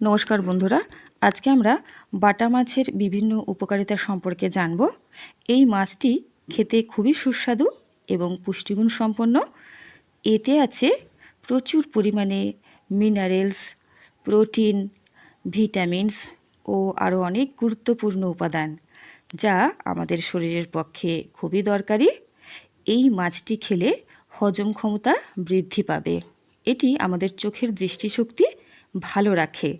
নমস্কার বন্ধুরা, আজকে আমরা বাটা মাছের বিভিন্ন উপকারিতা সম্পর্কে জানব। এই মাছটি খেতে খুবই সুস্বাদু এবং পুষ্টিগুণ সম্পন্ন এতে আছে প্রচুর পরিমাণে মিনারেলস প্রোটিন ভিটামিনস ও আরও অনেক গুরুত্বপূর্ণ উপাদান যা আমাদের শরীরের পক্ষে খুবই দরকারি। এই মাছটি খেলে হজম ক্ষমতা বৃদ্ধি পাবে। এটি আমাদের চোখের দৃষ্টিশক্তি ভালো রাখে।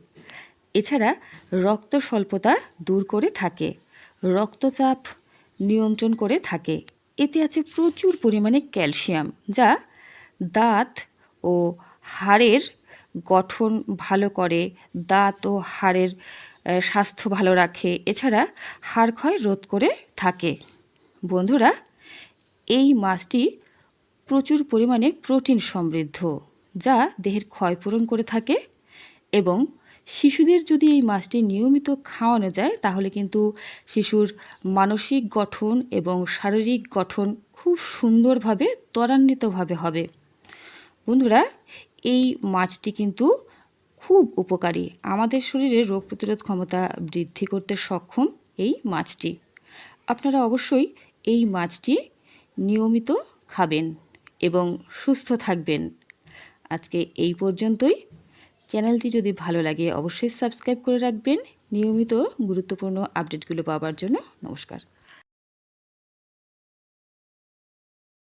এছাড়া রক্ত স্বল্পতা দূর করে থাকে, রক্তচাপ নিয়ন্ত্রণ করে থাকে। এতে আছে প্রচুর পরিমাণে ক্যালসিয়াম, যা দাঁত ও হাড়ের গঠন ভালো করে, দাঁত ও হাড়ের স্বাস্থ্য ভালো রাখে। এছাড়া হাড় ক্ষয় রোধ করে থাকে। বন্ধুরা, এই মাছটি প্রচুর পরিমাণে প্রোটিন সমৃদ্ধ, যা দেহের ক্ষয়পূরণ করে থাকে এবং শিশুদের যদি এই মাছটি নিয়মিত খাওয়ানো যায়, তাহলে কিন্তু শিশুর মানসিক গঠন এবং শারীরিক গঠন খুব সুন্দরভাবে, ত্বরান্বিতভাবে হবে। বন্ধুরা, এই মাছটি কিন্তু খুব উপকারী। আমাদের শরীরে রোগ প্রতিরোধ ক্ষমতা বৃদ্ধি করতে সক্ষম এই মাছটি। আপনারা অবশ্যই এই মাছটি নিয়মিত খাবেন এবং সুস্থ থাকবেন। আজকে এই পর্যন্তই। চ্যানেলটি যদি ভালো লাগে অবশ্যই সাবস্ক্রাইব করে রাখবেন। নিয়মিত গুরুত্বপূর্ণ আপডেটগুলো পাওয়ার জন্য নমস্কার।